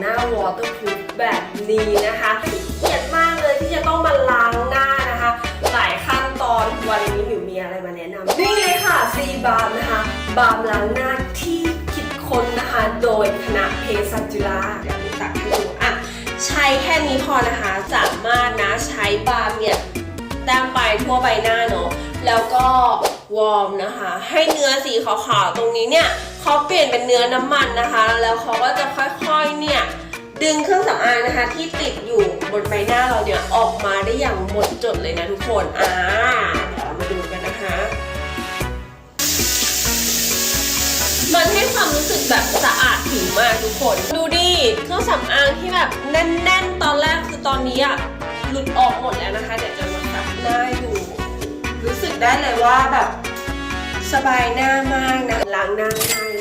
หน้า waterproof แบบนี้นะคะเกียดมากเลยที่จะต้องมาล้างหน้านะคะ หลายขั้นตอนวันนี้หมิวมีอะไรมาแนะนำนี่เลยค่ะซีบาร์มนะคะบาร์มล้างหน้าที่คิดค้นนะคะ โดยคณะเภสัชจุฬาเดี๋ยวมีตักให้ดูอะใช้แค่นี้พอนะคะสามารถนะใช้บาร์มเนี่ยแต้มไปทั่วใบหน้าเนอะแล้วก็วอร์มนะคะ ให้เนื้อสีขาวๆตรงนี้เนี่ยเขาเปลี่ยนเป็นเนื้อน้ำมันนะคะ แล้วเขาก็จะค่อยๆเนี่ย ดึงเครื่องสำอางนะคะ ที่ติดอยู่บนใบหน้าเราเนี่ยออกมาได้อย่างหมดจดเลยนะทุกคน อ่าเดี๋ยวเรามาดูกันนะคะ มันให้ความรู้สึกแบบสะอาดผิวมากทุกคน ดูดิ เครื่องสำอางที่แบบแน่นๆ ตอนแรกคือตอนนี้อะหลุดออกหมดแล้วนะคะ เดี๋ยวจะมาซับหน้าดู รู้สึกได้เลยว่าแบบสบายหน้ามากนะล้างหน้าง่าย